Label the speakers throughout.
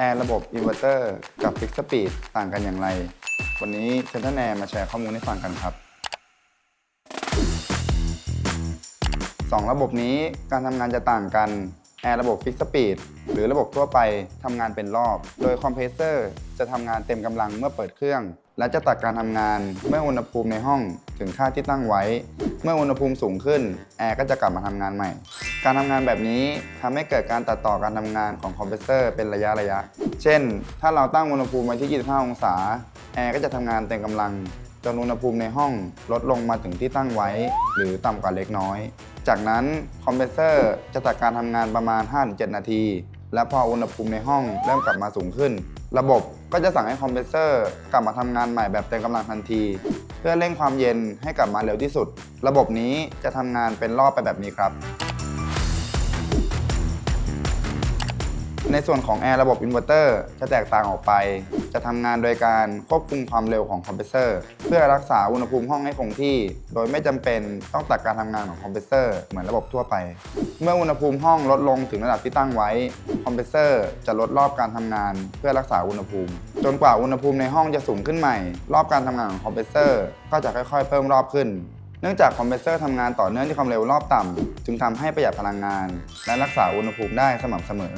Speaker 1: แอร์ระบบอินเวอร์เตอร์กับฟิกสปีดต่างกันอย่างไร วันนี้เซนเตอร์แนมาแชร์ข้อมูลให้ฟังกันครับสองระบบนี้การทำงานจะต่างกัน แอร์ระบบฟิกสปีดหรือระบบทั่วไปทำงานเป็นรอบ โดยคอมเพรสเซอร์จะทำงานเต็มกำลังเมื่อเปิดเครื่อง และจะตัดการทำงานเมื่ออุณหภูมิในห้องถึงค่าที่ตั้งไว้ เมื่ออุณหภูมิสูงขึ้น แอร์ก็จะกลับมาทำงานใหม่ การทำงานแบบนี้ทำให้เกิดการตัดต่อการทำงานของคอมเพรสเซอร์เป็นระยะระยะ เช่น ถ้าเราตั้งอุณหภูมิไว้ที่ 25 องศา แอร์ก็จะทำงานเต็มกำลังจนอุณหภูมิในห้องลดลงมาถึงที่ตั้งไว้ หรือต่ำกว่าเล็กน้อย จากนั้นคอมเพรสเซอร์จะตัดการทำงานประมาณ 5-7 นาที และพออุณหภูมิในห้องเริ่มกลับมาสูงขึ้น ระบบก็จะสั่งให้คอมเพรสเซอร์กลับมาทำงานใหม่แบบเต็มกำลังทันที เพื่อเร่งความเย็นให้กลับมาเร็วที่สุด ระบบนี้จะทำงานเป็นรอบไปแบบนี้ครับ ในส่วนของแอร์ระบบอินเวอร์เตอร์จะแตกต่างออกไป จะทำงานโดยการควบคุมความเร็วของคอมเพรสเซอร์ เพื่อรักษาอุณหภูมิห้องให้คงที่ โดยไม่จำเป็นต้องตัดการทำงานของคอมเพรสเซอร์เหมือนระบบทั่วไป เมื่ออุณหภูมิห้องลดลงถึงระดับที่ตั้งไว้ คอมเพรสเซอร์จะลดรอบการทำงาน เพื่อรักษาอุณหภูมิ จนกว่าอุณหภูมิในห้องจะสูงขึ้นใหม่ รอบการทำงานของคอมเพรสเซอร์ก็จะค่อยๆ เพิ่มรอบขึ้นเนื่องจากคอมเพรสเซอร์ทำงานต่อเนื่องที่ความเร็วรอบต่ำจึงทำให้ประหยัดพลังงาน และรักษาอุณหภูมิได้สม่ำเสมอ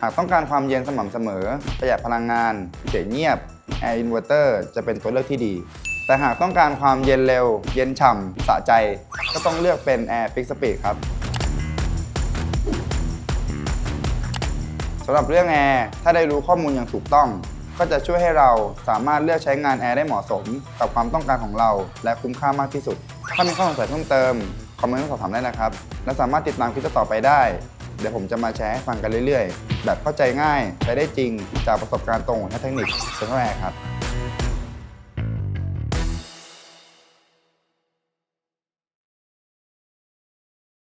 Speaker 1: หากต้องการความเย็นสม่ำเสมอ ประหยัดพลังงานเสียงเงียบ Air Inverter จะเป็นตัวเลือกที่ดี แต่หากต้องการความเย็นเร็ว เย็นฉ่ำสะใจ ก็ต้องเลือกเป็น Air Fix Speed ครับสำหรับเรื่องแอร์ถ้าได้รู้ข้อมูลอย่างถูกต้อง ก็จะช่วยให้เราสามารถเลือกใช้งานแอร์ได้เหมาะสม กับความต้องการของเรา และคุ้มค่ามากที่สุด ถ้ามีข้อสงสัยเพิ่มเติม คอมเมนต์สอบถามได้นะครับ และสามารถติดตามคลิปต่อไปได้ เดี๋ยวผมจะมาแชร์ให้ฟังกันเรื่อยๆ แบบเข้าใจง่ายใช้ได้จริงจากประสบการณ์ตรงของนักเทคนิคเซนทรัลแร์ครับ